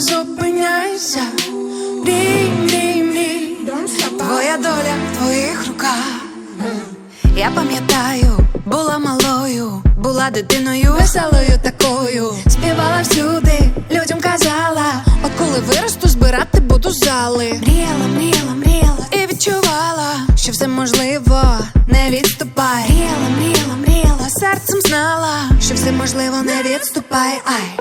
зупиняйся. Мрій, мрій, мрій, твоя доля в твоїх руках. Я пам'ятаю, була малою, була дитиною, веселою такою. Співала всюди, людям казала. От коли виросту, збирати буду зали. Що все можливо, не відступай. Мріяла, мріяла, мріяла, серцем знала, що все можливо, не відступай. Ай,